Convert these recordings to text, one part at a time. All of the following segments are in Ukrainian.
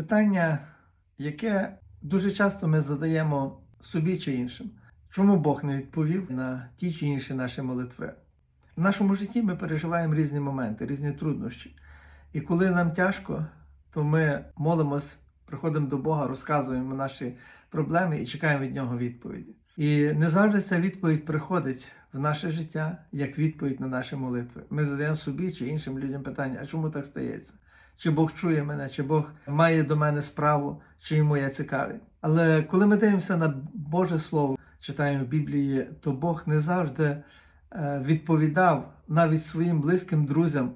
Питання, яке дуже часто ми задаємо собі чи іншим. Чому Бог не відповів на ті чи інші наші молитви? В нашому житті ми переживаємо різні моменти, різні труднощі. І коли нам тяжко, то ми молимось, приходимо до Бога, розказуємо наші проблеми і чекаємо від нього відповіді. І не завжди ця відповідь приходить в наше життя як відповідь на наші молитви. Ми задаємо собі чи іншим людям питання, а чому так стається? Чи Бог чує мене, чи Бог має до мене справу, чи йому я цікавий. Але коли ми дивимося на Боже Слово, читаємо в Біблії, то Бог не завжди е, відповідав навіть своїм близьким друзям,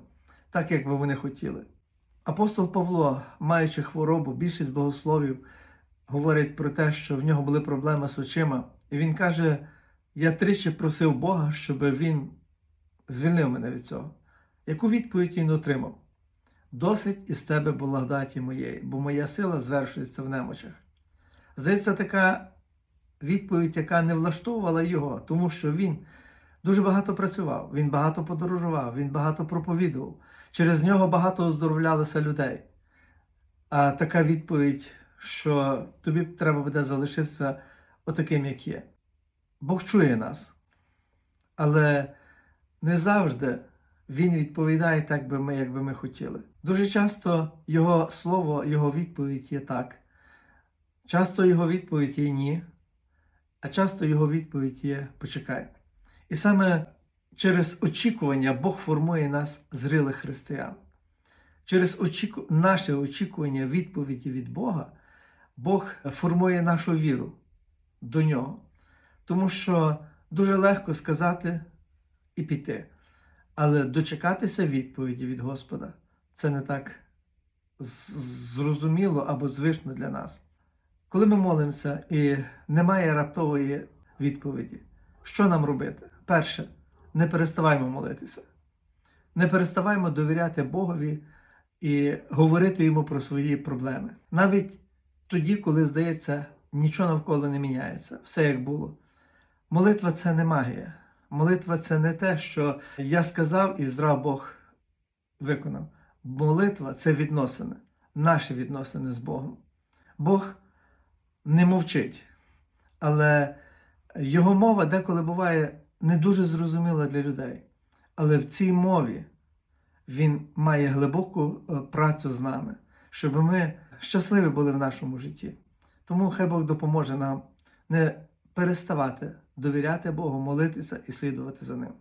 так як би вони хотіли. Апостол Павло, маючи хворобу, більшість богословів говорять про те, що в нього були проблеми з очима, і він каже: Я тричі просив Бога, щоб він звільнив мене від цього. Яку відповідь він отримав? Досить із тебе благодаті моєї, бо моя сила звершується в немочах. Здається, така відповідь, яка не влаштовувала його, тому що він дуже багато працював, він багато подорожував, він багато проповідував. Через нього багато оздоровлялося людей. А така відповідь, що тобі треба буде залишитися отаким, як є. Бог чує нас, але не завжди Він відповідає так, би ми, як би ми хотіли. Дуже часто Його слово, Його відповідь є так. Часто Його відповідь є ні, а часто Його відповідь є почекай. І саме через очікування Бог формує нас зрілих християн. Через очіку... наше очікування відповіді від Бога, Бог формує нашу віру до Нього. Тому що дуже легко сказати і піти. Але дочекатися відповіді від Господа це не так зрозуміло або звично для нас. Коли ми молимося і немає раптової відповіді, що нам робити? Перше, не переставаймо молитися. Не переставаймо довіряти Богові і говорити йому про свої проблеми. Навіть тоді, коли здається, нічого навколо не міняється, все як було. Молитва це не магія. Молитва це не те, що я сказав і зрав Бог виконав. Молитва це відносини, наші відносини з Богом. Бог не мовчить, але його мова деколи буває не дуже зрозуміла для людей. Але в цій мові він має глибоку е, працю з нами, щоб ми щасливі були в нашому житті. Тому хай Бог допоможе нам не переставати довіряти Богу, молитися і слідувати за ним.